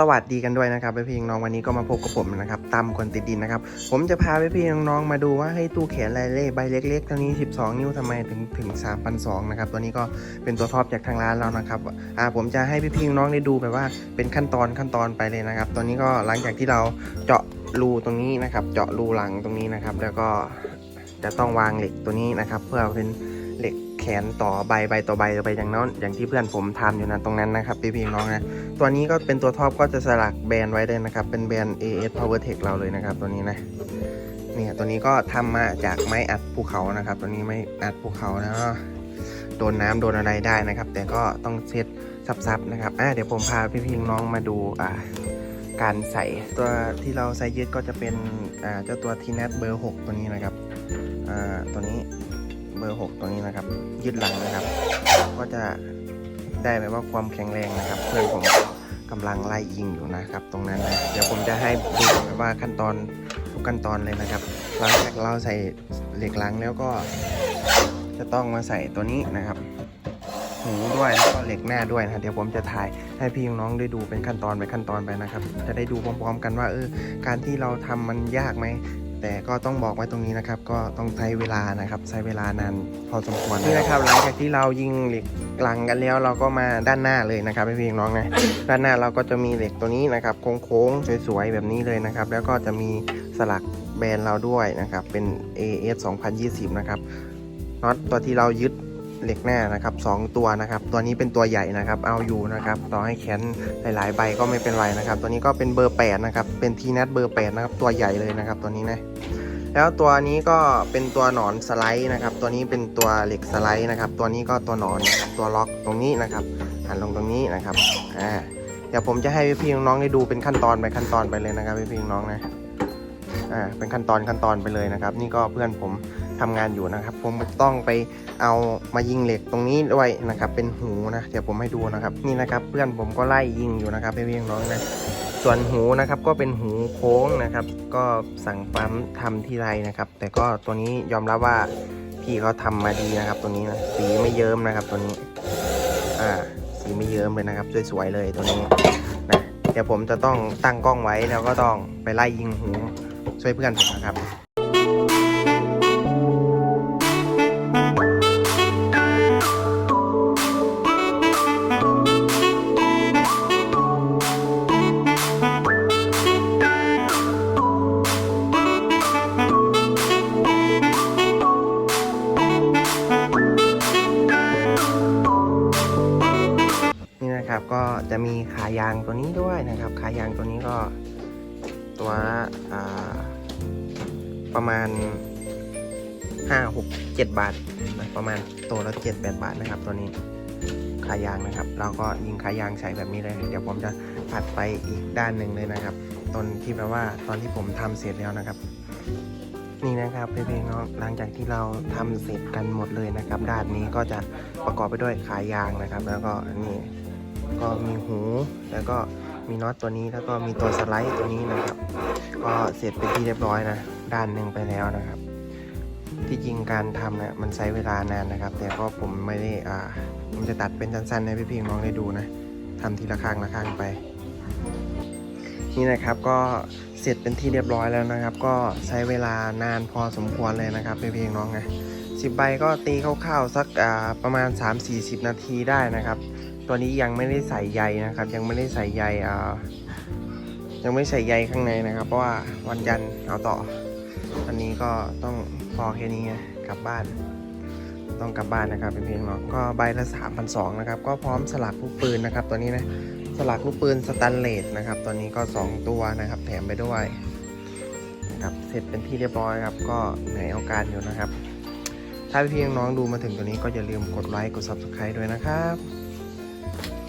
สวัสดีกันด้วยนะครับพี่ๆน้องวันนี้ก็มาพบกับผมนะครับตามคนติดดินนะครับ ผมจะพาพี่ๆน้องๆมาดูว่าให้ตู้แขนลายเล่ใบเล็กๆตัวนี้ 12 นิ้วทำไมถึงถึง3,200นะครับตัวนี้ก็เป็นตัวท็อปจากทางร้านเรานะครับอ่าผมจะให้พี่ๆน้องๆได้ดูแบบว่าเป็นขั้นตอนขั้นตอนไปเลยนะครับ ตัวนี้ก็หลังจากที่เราเจาะรูตรงนี้นะครับ เจาะรูหลังตรงนี้นะครับ แล้วก็จะต้องวางเหล็กตัวนี้นะครับ เพื่อเป็นเหล็ก ขนต่อใบใบต่อใบต่อไปอย่างนั้นอย่างที่เพื่อนผมทำอยู่นะตรงนั้นนะครับพี่ๆน้องนะตัวนี้ก็เป็นตัวท็อปก็จะสลักแบรนด์ไว้เลยนะครับ เป็นแบรนด์ AS Power Tech เราเลยนะครับ ตัวนี้นะเนี่ยตัวนี้ก็ทำมาจากไม้อัดภูเขานะครับ ตัวนี้ไม้อัดภูเขานะโดนน้ำโดนอะไรได้นะครับ แต่ก็ต้องเซ็ตซับๆนะครับอะเดี๋ยวผมพาพี่ๆน้องมาดูอ่าการใส่ตัวที่เราใส่ยึดก็จะเป็นอ่าเจ้าตัวทีเน t เบอร์ 6 ตัวนี้นะครับอ่าตัวนี้ เบอร์ 6ตัวนี้นะครับ ยึดหลังนะครับ ก็จะได้แบบว่าความแข็งแรงนะครับ เพื่อนผมกำลังไล่ยิงอยู่นะครับ ตรงนั้นนะเดี๋ยวผมจะให้ดูแบบว่าขั้นตอนทุกขั้นตอนเลยนะครับหลังจากเราใส่เหล็กหลังแล้วก็จะต้องมาใส่ตัวนี้นะครับหูด้วยแล้วก็เหล็กหน้าด้วยนะเดี๋ยวผมจะถ่ายให้พี่น้องได้ดูเป็นขั้นตอนไปขั้นตอนไปนะครับ จะได้ดูพร้อมๆ กันว่าเออการที่เราทำมันยากไหม แต่ก็ต้องบอกไว้ตรงนี้นะครับ ก็ต้องใช้เวลานะครับ ใช้เวลานานพอสมควรนี่นะครับหลังจากที่เรายิงเหล็กกลางกันแล้วเราก็มาด้านหน้าเลยนะครับพี่พี่น้องนะด้านหน้าเราก็จะมีเหล็กตัวนี้นะครับโค้งๆสวยๆแบบนี้เลยนะครับ แล้วก็จะมีสลักแบรนด์เราด้วยนะครับเป็น AS 2020 นะครับน็อตตัวที่เรายึด เหล็กหน้านะครับสองตัวนะครับ ตัวนี้เป็นตัวใหญ่นะครับ เอาอยู่นะครับ ต่อให้แขนหลาย ๆ ใบก็ไม่เป็นไรนะครับ ตัวนี้ก็เป็นเบอร์ 8 นะครับ เป็นทีนัทเบอร์ 8 นะครับ ตัวใหญ่เลยนะครับ ตัวนี้นะ แล้วตัวนี้ก็เป็นตัวหนอนสไลด์นะครับ ตัวนี้เป็นตัวเหล็กสไลด์นะครับ ตัวนี้ก็ตัวหนอนตัวล็อกตรงนี้นะครับ หันลงตรงนี้นะครับ อ่า เดี๋ยวผมจะให้พี่น้องๆได้ดูเป็นขั้นตอนไปขั้นตอนไปเลยนะครับพี่น้องนะ อ่า เป็นขั้นตอนขั้นตอนไปเลยนะครับ นี่ก็เพื่อนผม ทำงานอยู่นะครับ ผมต้องไปเอามายิงเหล็กตรงนี้ด้วยนะครับ เป็นหูนะเดี๋ยวผมให้ดูนะครับ นี่นะครับเพื่อนผมก็ไล่ยิงอยู่นะครับพี่ๆน้องนะส่วนหูนะครับก็เป็นหูโค้งนะครับ ก็สั่งปั๊มทำที่ไรนะครับ แต่ก็ตัวนี้ยอมรับว่าพี่เขาทำมาดีนะครับ ตัวนี้นะสีไม่เยิ้มนะครับ ตัวนี้อ่าสีไม่เยิ้มเลยนะครับสวยๆเลยตัวนี้นะเดี๋ยวผมจะต้องตั้งกล้องไว้แล้วก็ต้องไปไล่ยิงหูช่วยเพื่อนผมนะครับ นะครับ ก็จะมีขายางตัวนี้ด้วยนะครับ ขายางตัวนี้ก็ตัวประมาณ 5 6 7 บาทนะประมาณตัวละ7 8 บาทนะครับ ตัวนี้ขายางนะครับ เราก็ยิงขายางใส่แบบนี้เลย เดี๋ยวผมจะผัดไปอีกด้านหนึ่งเลยนะครับตอนที่แปลว่าตอนที่ผมทำเสร็จแล้วนะครับนี่นะครับเพื่อนๆเนาะหลังจากที่เราทำเสร็จกันหมดเลยนะครับ ด้านนี้ก็จะประกอบไปด้วยขายางนะครับ แล้วก็นี่ ก็มีหูแล้วก็มีน็อตตัวนี้แล้วก็มีตัวสไลด์ตัวนี้นะครับ ก็เสร็จเป็นที่เรียบร้อยนะด้านหนึ่งไปแล้วนะครับ ที่จริงการทำเนี่ยมันใช้เวลานานนะครับ แต่ก็ผมไม่ได้อ่าผมจะตัดเป็นสั้นๆให้พี่ๆน้องได้ดูนะทำทีละข้างละข้างไป นี่นะครับก็เสร็จเป็นที่เรียบร้อยแล้วนะครับ ก็ใช้เวลานานพอสมควรเลยนะครับพี่ๆน้องนะสิบใบก็ตีคร่าวๆสักอ่าประมาณ 3-40 นาทีได้นะครับ ตัวนี้ยังไม่ได้ใส่ใยนะครับ ยังไม่ได้ใส่ใยอ่ายังไม่ใส่ใยข้างในนะครับ เพราะว่าวันยันเอาต่ออันนี้ก็ต้องพอแค่นี้กลับบ้าน ต้องกลับบ้านนะครับเป็นเพียงเนาะก็ใบละ3,200นะครับก็พร้อมสลักลูกปืนนะครับ ตัวนี้นะสลักลูกปืนสแตนเลสนะครับตัวนี้ก็ 2 ตัวนะครับ แถมไปด้วยนะครับเสร็จเป็นที่เรียบร้อยครับ ก็เหนื่อยเอาการอยู่นะครับ ถ้าพี่ๆน้องๆดูมาถึงตัวนี้ก็อย่าลืมกดไลค์กด subscribe ด้วยนะครับ Thank you.